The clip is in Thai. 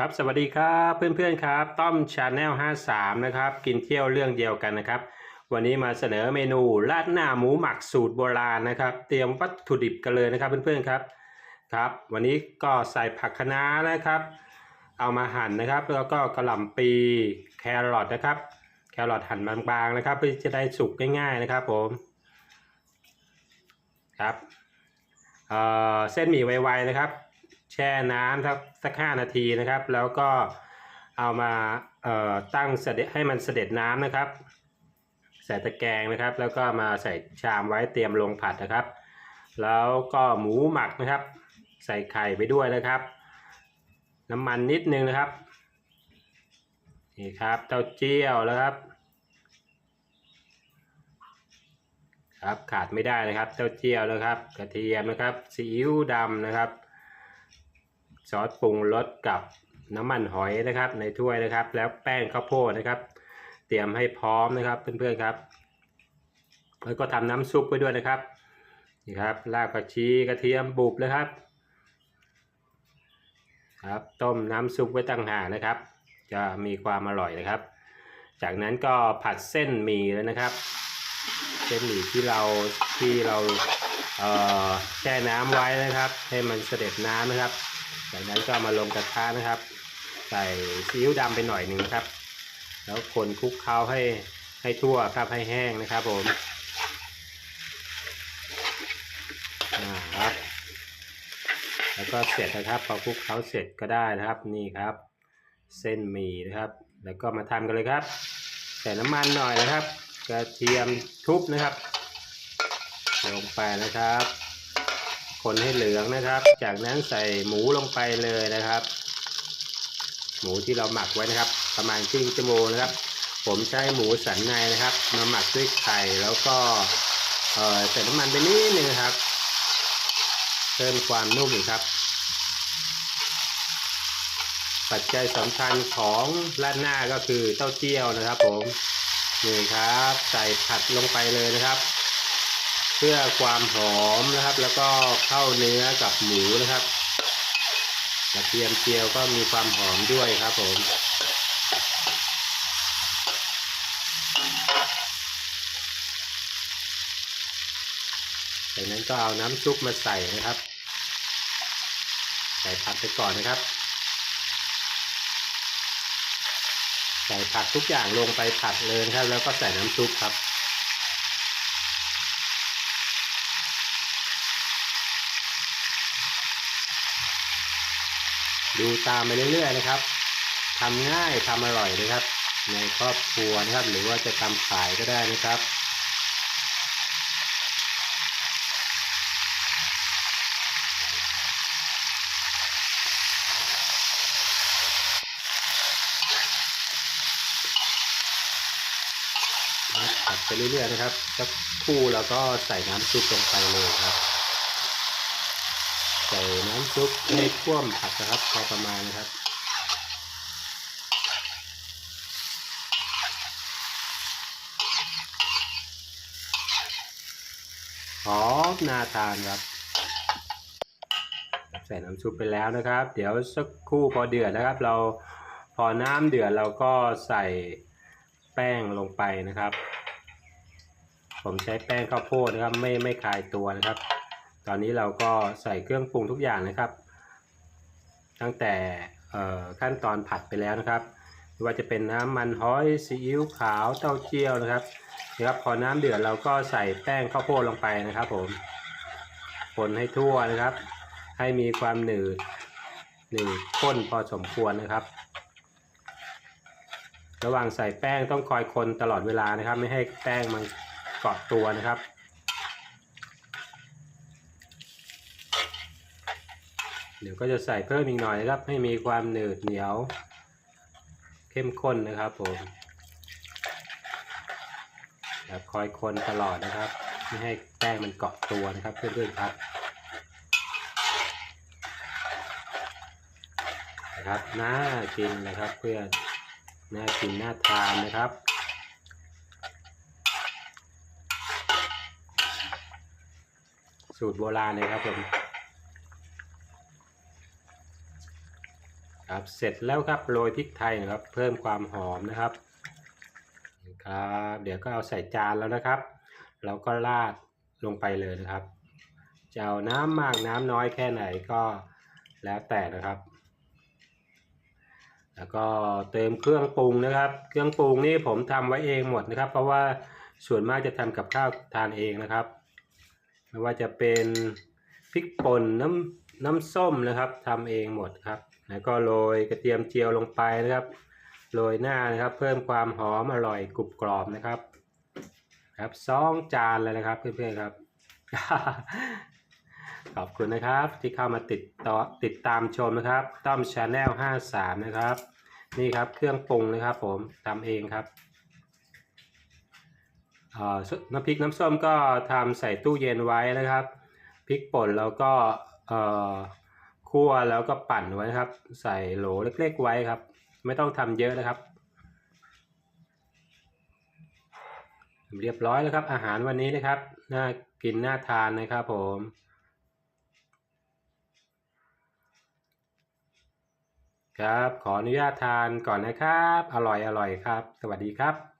ครับสวัสดีครับเพื่อนๆครับ ต้อมชาแนล53 นะครับ กินเที่ยวเรื่องเดียวกันนะครับ วันนี้มาเสนอเมนูราดหน้าหมูหมักสูตรโบราณนะครับ เตรียมวัตถุดิบกันเลยนะครับเพื่อนๆครับครับ วันนี้ก็ใส่ผักคะน้านะครับ เอามาหั่นนะครับ แล้วก็กระหล่ำปีแครอทนะครับ แครอทหั่นบางๆนะครับเพื่อจะได้สุกง่ายๆนะครับผมครับเออเส้นหมี่ไวๆนะครับ ช่น้ำสักสักห้านาทีนะครับ แล้วก็เอามาตั้งเสด็จให้มันเสด็จน้ำนะครับ ใส่ตะแกรงนะครับ แล้วก็มาใส่ชามไว้เตรียมลงผัดนะครับ แล้วก็หมูหมักนะครับ ใส่ไข่ไปด้วยนะครับ น้ำมันนิดนึงนะครับนี่ครับเต้าเจี้ยวแล้วครับ ครับขาดไม่ได้นะครับ เต้าเจี้ยวนะครับ กระเทียมนะครับซีอิ๊วดำนะครับ ซอสปรุงรสกับน้ำมันหอยนะครับ ในถ้วยนะครับ แล้วแป้งข้าวโพดนะครับ เตรียมให้พร้อมนะครับเพื่อนๆครับ แล้วก็ทำน้ำซุปไว้ด้วยนะครับนี่ครับรากผักชีกระเทียมบุบนะครับครับต้มน้ำซุปไว้ตั้งหากนะครับ จะมีความอร่อยนะครับ จากนั้นก็ผัดเส้นหมี่แล้วนะครับ เส้นหมี่ที่เราที่เราเอ่อแช่น้ำไว้นะครับ ให้มันเสด็จน้ำนะครับ จากนั้นก็มาลงกระทะนะครับ ใส่ซีอิ๊วดำไปหน่อยหนึ่งครับ แล้วคนคลุกเคล้าให้ให้ทั่วครับให้แห้งนะครับผมครับ แล้วก็เสร็จนะครับพอคลุกเคล้าเสร็จก็ได้นะครับนี่ครับ เส้นหมี่นะครับ แล้วก็มาทำกันเลยครับ ใส่น้ำมันหน่อยนะครับ กระเทียมทุบนะครับ ลงไปนะครับ คนให้เหลืองนะครับ จากนั้นใส่หมูลงไปเลยนะครับ หมูที่เราหมักไว้นะครับ ประมาณครึ่งชั่วโมงนะครับ ผมใช้หมูสันในนะครับ มาหมักด้วยไข่แล้วก็เอ่อใส่น้ำมันไปนิดนึงครับเพิ่มความนุ่มอีกครับ ปัจจัยสำคัญของราดหน้าก็คือเต้าเจี้ยวนะครับ ผมนี่ครับ ใส่ผัดลงไปเลยนะครับ เพื่อความหอมนะครับ แล้วก็เข้าเนื้อกับหมูนะครับกระเทียมเจียวก็มีความหอมด้วยครับผมจากนั้นก็เอาน้ำซุปมาใส่นะครับ ใส่ผักไปก่อนนะครับ ใส่ผักทุกอย่างลงไปผัดเลยครับ แล้วก็ใส่น้ำซุปครับ ดูตามไปเรื่อยๆนะครับทำง่ายทำอร่อยนะครับ ในครอบครัวนะครับ หรือว่าจะทำขายก็ได้นะครับผัดไปเรื่อยๆนะครับสักคู่แล้วก็ใส่น้ำซุปลงไปเลยครับ ใส่น้ำซุปให้ท่วมผักนะครับพอประมาณนะครับหอมน่าทานครับ ใส่น้ำซุปไปแล้วนะครับ เดี๋ยวสักครู่พอเดือดนะครับ เราพอน้ำเดือดเราก็ใส่แป้งลงไปนะครับ ผมใช้แป้งข้าวโพดนะครับ ไม่ไม่คายตัวนะครับ ตอนนี้เราก็ใส่เครื่องปรุงทุกอย่างนะครับ ตั้งแต่ขั้นตอนผัดไปแล้วนะครับไม่ว่าจะเป็นน้ำมันหอยซีอิ๊วขาวเต้าเจี้ยวนะครับนะครับพอน้ำเดือดเราก็ใส่แป้งข้าวโพดลงไปนะครับผมคนให้ทั่วนะครับ ให้มีความหนืดหนืดข้นพอสมควรนะครับ ระหว่างใส่แป้งต้องคอยคนตลอดเวลานะครับ ไม่ให้แป้งมันเกาะตัวนะครับ เดี๋ยวก็จะใส่เพิ่มอีกหน่อยนะครับ ให้มีความหนืดเหนียว เข้มข้นนะครับผมแล้วคอยคนตลอดนะครับ ไม่ให้แป้งมันเกาะตัวนะครับเพื่อนๆครับนะครับน่ากินนะครับเพื่อนน่ากินน่าทานนะครับสูตรโบราณเลยครับผม ครับเสร็จแล้วครับโรยพริกไทยนะครับ เพิ่มความหอมนะครับครับเดี๋ยวก็เอาใส่จานแล้วนะครับ เราก็ราดลงไปเลยนะครับจะเอาน้ำมากน้ำน้อยแค่ไหนก็แล้วแต่นะครับ แล้วก็เติมเครื่องปรุงนะครับ เครื่องปรุงนี่ผมทำไว้เองหมดนะครับ เพราะว่าส่วนมากจะทำกับข้าวทานเองนะครับไม่ว่าจะเป็นพริกป่นน้ำน้ำส้มนะครับทำเองหมดครับ แล้วก็โรยกระเทียมเจียวลงไปนะครับโรยหน้านะครับ เพิ่มความหอมอร่อยกรุบกรอบนะครับ ครับสองจานเลยนะครับเพื่อนๆครับ ขอบคุณนะครับ ที่เข้ามาติดต่อติดตามชมนะครับ ต้อมชาแนล53 นะครับ นี่ครับเครื่องปรุงนะครับ ผมทำเองครับเอ่อน้ำพริกน้ำส้มก็ทำใส่ตู้เย็นไว้นะครับพริกป่นแล้วก็เอ่อ คั่วแล้วก็ปั่นไว้ครับ ใส่โหลเล็ก ๆ ไว้ครับ ไม่ต้องทำเยอะนะครับ เรียบร้อยแล้วครับ อาหารวันนี้นะครับ น่ากินน่าทานนะครับผมครับ ขออนุญาตทานก่อนนะครับ อร่อยอร่อยครับ สวัสดีครับ